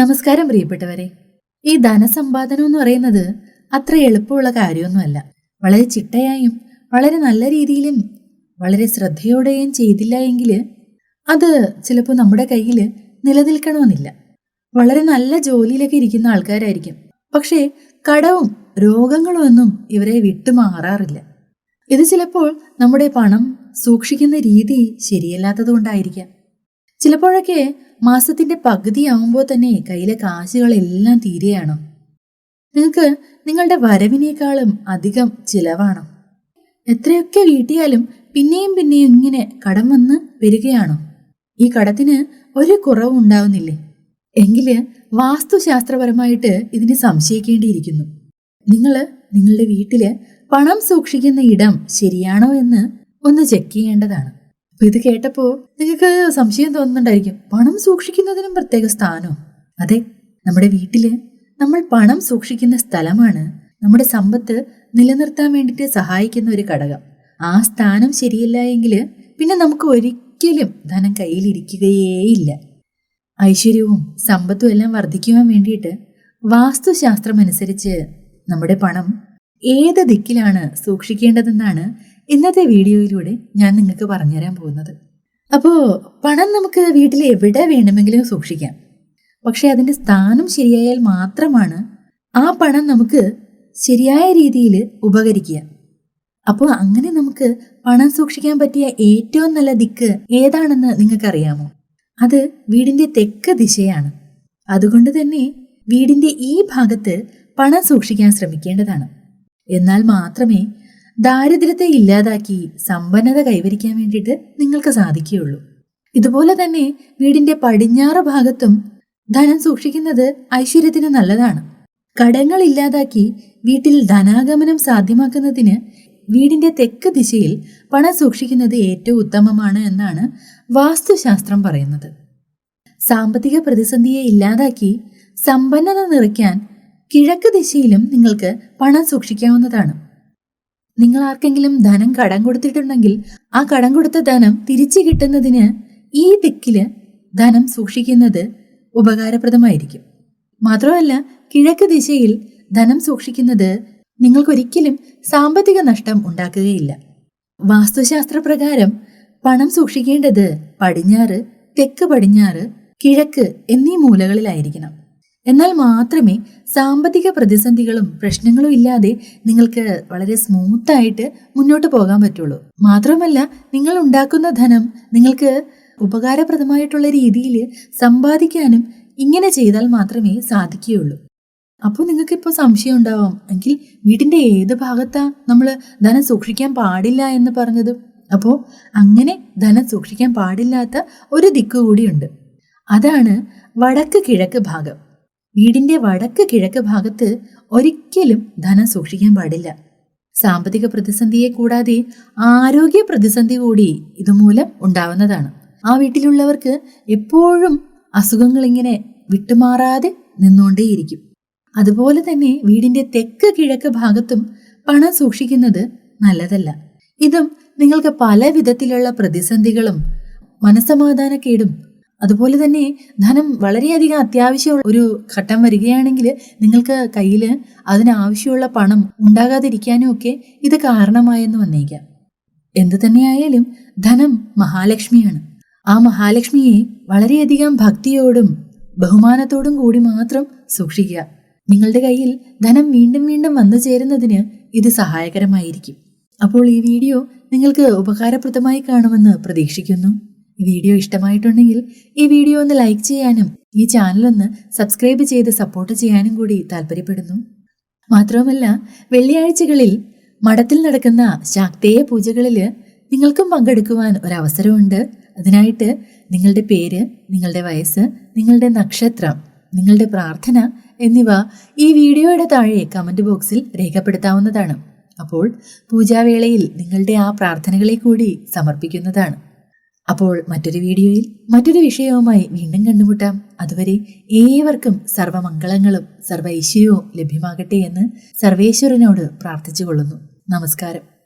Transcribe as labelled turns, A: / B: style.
A: നമസ്കാരം പ്രിയപ്പെട്ടവരെ. ഈ ധനസമ്പാദനം എന്ന് പറയുന്നത് അത്ര എളുപ്പമുള്ള കാര്യമൊന്നുമല്ല. വളരെ ചിട്ടയായും വളരെ നല്ല രീതിയിലും വളരെ ശ്രദ്ധയോടെയും ചെയ്തില്ല എങ്കിൽ അത് ചിലപ്പോൾ നമ്മുടെ കയ്യിൽ നിലനിൽക്കണമെന്നില്ല. വളരെ നല്ല ജോലിയിലൊക്കെ ഇരിക്കുന്ന ആൾക്കാരായിരിക്കും. പക്ഷേ കടവും രോഗങ്ങളും ഒന്നും ഇവരെ വിട്ടുമാറാറില്ല ഇത് ചിലപ്പോൾ നമ്മുടെ പണം സൂക്ഷിക്കുന്ന രീതി ശരിയല്ലാത്തതുകൊണ്ടായിരിക്കാം. ചിലപ്പോഴൊക്കെ മാസത്തിന്റെ പകുതിയാവുമ്പോൾ തന്നെ കയ്യിലെ കാശുകളെല്ലാം തീരെയാണോ. നിങ്ങൾക്ക് നിങ്ങളുടെ വരവിനേക്കാളും അധികം ചിലവാണോ. എത്രയൊക്കെ വീട്ടിയാലും പിന്നെയും പിന്നെയും ഇങ്ങനെ കടം വന്ന് വരികയാണോ. ഈ കടത്തിന് ഒരു കുറവും ഉണ്ടാവുന്നില്ലേ? എങ്കിൽ വാസ്തുശാസ്ത്രപരമായിട്ട് ഇതിനെ സംശയിക്കേണ്ടിയിരിക്കുന്നു. നിങ്ങൾ നിങ്ങളുടെ വീട്ടിൽ പണം സൂക്ഷിക്കുന്ന ഇടം ശരിയാണോ എന്ന് ഒന്ന് ചെക്ക് ചെയ്യേണ്ടതാണ്. അപ്പൊ ഇത് കേട്ടപ്പോ നിങ്ങൾക്ക് സംശയം തോന്നുന്നുണ്ടായിരിക്കും. പണം സൂക്ഷിക്കുന്നതിനും പ്രത്യേക സ്ഥാനോ? അതെ നമ്മുടെ വീട്ടിൽ നമ്മൾ പണം സൂക്ഷിക്കുന്ന സ്ഥലമാണ് നമ്മുടെ സമ്പത്ത് നിലനിർത്താൻ വേണ്ടിയിട്ട് സഹായിക്കുന്ന ഒരു ഘടകം. ആ സ്ഥാനം ശരിയല്ല എങ്കിൽ പിന്നെ നമുക്ക് ഒരിക്കലും ധനം കയ്യിലിരിക്കുകയേയില്ല. ഐശ്വര്യവും സമ്പത്തും എല്ലാം വർദ്ധിക്കുവാൻ വേണ്ടിയിട്ട് വാസ്തുശാസ്ത്രം അനുസരിച്ച് നമ്മുടെ പണം ഏത് ദിക്കിലാണ് സൂക്ഷിക്കേണ്ടതെന്നാണ് ഇന്നത്തെ വീഡിയോയിലൂടെ ഞാൻ നിങ്ങൾക്ക് പറഞ്ഞുതരാൻ പോകുന്നത്. അപ്പോൾ പണം നമുക്ക് വീട്ടിൽ എവിടെ വേണമെങ്കിലും സൂക്ഷിക്കാം. പക്ഷേ അതിന്റെ സ്ഥാനം ശരിയായാൽ മാത്രമാണ് ആ പണം നമുക്ക് ശരിയായ രീതിയിൽ ഉപകരിക്കുക. അപ്പോൾ അങ്ങനെ നമുക്ക് പണം സൂക്ഷിക്കാൻ പറ്റിയ ഏറ്റവും നല്ല ദിക്ക് ഏതാണെന്ന് നിങ്ങൾക്കറിയാമോ? അത് വീടിന്റെ തെക്ക് ദിശയാണ്. അതുകൊണ്ട് തന്നെ വീടിന്റെ ഈ ഭാഗത്ത് പണം സൂക്ഷിക്കാൻ ശ്രമിക്കേണ്ടതാണ്. എന്നാൽ മാത്രമേ ദാരിദ്ര്യത്തെ ഇല്ലാതാക്കി സമ്പന്നത കൈവരിക്കാൻ വേണ്ടിയിട്ട് നിങ്ങൾക്ക് സാധിക്കുകയുള്ളൂ. ഇതുപോലെ തന്നെ വീടിന്റെ പടിഞ്ഞാറ് ഭാഗത്തും ധനം സൂക്ഷിക്കുന്നത് ഐശ്വര്യത്തിന് നല്ലതാണ്. കടങ്ങൾ ഇല്ലാതാക്കി വീട്ടിൽ ധനാഗമനം സാധ്യമാക്കുന്നതിന് വീടിന്റെ തെക്ക് ദിശയിൽ പണം സൂക്ഷിക്കുന്നത് ഏറ്റവും ഉത്തമമാണ് എന്നാണ് വാസ്തുശാസ്ത്രം പറയുന്നത്. സാമ്പത്തിക പ്രതിസന്ധിയെ ഇല്ലാതാക്കി സമ്പന്നത നിറയ്ക്കാൻ കിഴക്ക് ദിശയിലും നിങ്ങൾക്ക് പണം സൂക്ഷിക്കാവുന്നതാണ്. നിങ്ങൾ ആർക്കെങ്കിലും ധനം കടം കൊടുത്തിട്ടുണ്ടെങ്കിൽ ആ കടം കൊടുത്ത ധനം തിരിച്ചു കിട്ടുന്നതിന് ഈ ദിക്കിൽ ധനം സൂക്ഷിക്കുന്നത് ഉപകാരപ്രദമായിരിക്കും. മാത്രമല്ല കിഴക്ക് ദിശയിൽ ധനം സൂക്ഷിക്കുന്നത് നിങ്ങൾക്കൊരിക്കലും സാമ്പത്തിക നഷ്ടം ഉണ്ടാക്കുകയില്ല. വാസ്തുശാസ്ത്ര പ്രകാരം പണം സൂക്ഷിക്കേണ്ടത് പടിഞ്ഞാറ് തെക്ക് പടിഞ്ഞാറ് കിഴക്ക് എന്നീ മൂലകളിലായിരിക്കണം. എന്നാൽ മാത്രമേ സാമ്പത്തിക പ്രതിസന്ധികളും പ്രശ്നങ്ങളും ഇല്ലാതെ നിങ്ങൾക്ക് വളരെ സ്മൂത്തായിട്ട് മുന്നോട്ട് പോകാൻ പറ്റുള്ളൂ. മാത്രമല്ല നിങ്ങൾ ഉണ്ടാക്കുന്ന ധനം നിങ്ങൾക്ക് ഉപകാരപ്രദമായിട്ടുള്ള രീതിയിൽ സമ്പാദിക്കാനും ഇങ്ങനെ ചെയ്താൽ മാത്രമേ സാധിക്കുകയുള്ളൂ. അപ്പോൾ നിങ്ങൾക്കിപ്പോൾ സംശയം ഉണ്ടാവാം എങ്കിൽ വീടിന്റെ ഏത് ഭാഗത്താണ് നമ്മൾ ധനം സൂക്ഷിക്കാൻ പാടില്ല എന്ന് പറഞ്ഞത്? അപ്പോൾ അങ്ങനെ ധനം സൂക്ഷിക്കാൻ പാടില്ലാത്ത ഒരു ദിക്ക് കൂടിയുണ്ട് അതാണ് വടക്ക് കിഴക്ക് ഭാഗം. വീടിന്റെ വടക്ക് കിഴക്ക് ഭാഗത്ത് ഒരിക്കലും ധനം സൂക്ഷിക്കാൻ പാടില്ല. സാമ്പത്തിക പ്രതിസന്ധിയെ കൂടാതെ ആരോഗ്യ പ്രതിസന്ധി കൂടി ഇതുമൂലം ഉണ്ടാവുന്നതാണ്. ആ വീട്ടിലുള്ളവർക്ക് എപ്പോഴും അസുഖങ്ങൾ ഇങ്ങനെ വിട്ടുമാറാതെ നിന്നുകൊണ്ടേയിരിക്കും. അതുപോലെ തന്നെ വീടിന്റെ തെക്ക് കിഴക്ക് ഭാഗത്തും പണം സൂക്ഷിക്കുന്നത് നല്ലതല്ല. ഇതും നിങ്ങൾക്ക് പല വിധത്തിലുള്ള പ്രതിസന്ധികളും മനസമാധാനക്കേടും അതുപോലെ തന്നെ ധനം വളരെയധികം അത്യാവശ്യമുള്ള ഒരു ഘട്ടം വരികയാണെങ്കിൽ നിങ്ങൾക്ക് കയ്യിൽ അതിനാവശ്യമുള്ള പണം ഉണ്ടാകാതിരിക്കാനും ഒക്കെ ഇത് കാരണമായെന്ന് വന്നേക്കാം. എന്തു തന്നെയായാലും ധനം മഹാലക്ഷ്മിയാണ്. ആ മഹാലക്ഷ്മിയെ വളരെയധികം ഭക്തിയോടും ബഹുമാനത്തോടും കൂടി മാത്രം സൂക്ഷിക്കുക. നിങ്ങളുടെ കയ്യിൽ ധനം വീണ്ടും വീണ്ടും വന്നു ചേരുന്നതിന് ഇത് സഹായകരമായിരിക്കും. അപ്പോൾ ഈ വീഡിയോ നിങ്ങൾക്ക് ഉപകാരപ്രദമായി കാണുമെന്ന് പ്രതീക്ഷിക്കുന്നു. വീഡിയോ ഇഷ്ടമായിട്ടുണ്ടെങ്കിൽ ഈ വീഡിയോ ഒന്ന് ലൈക്ക് ചെയ്യാനും ഈ ചാനൽ ഒന്ന് സബ്സ്ക്രൈബ് ചെയ്ത് സപ്പോർട്ട് ചെയ്യാനും കൂടി താല്പര്യപ്പെടുന്നു. മാത്രവുമല്ല വെള്ളിയാഴ്ചകളിൽ മഠത്തിൽ നടക്കുന്ന ശാക്തേയ പൂജകളിൽ നിങ്ങൾക്കും പങ്കെടുക്കുവാൻ ഒരവസരമുണ്ട് അതിനായിട്ട് നിങ്ങളുടെ പേര് നിങ്ങളുടെ വയസ്സ് നിങ്ങളുടെ നക്ഷത്രം നിങ്ങളുടെ പ്രാർത്ഥന എന്നിവ ഈ വീഡിയോയുടെ താഴെ കമന്റ് ബോക്സിൽ രേഖപ്പെടുത്താവുന്നതാണ്. അപ്പോൾ പൂജാവേളയിൽ നിങ്ങളുടെ ആ പ്രാർത്ഥനകളെ കൂടി സമർപ്പിക്കുന്നതാണ്. അപ്പോൾ മറ്റൊരു വീഡിയോയിൽ മറ്റൊരു വിഷയവുമായി വീണ്ടും കണ്ടുമുട്ടാം. അതുവരെ ഏവർക്കും സർവമംഗളങ്ങളും സർവ ഐശ്വര്യവും ലഭ്യമാകട്ടെ എന്ന് സർവേശ്വരനോട് പ്രാർത്ഥിച്ചുകൊള്ളുന്നു. നമസ്കാരം.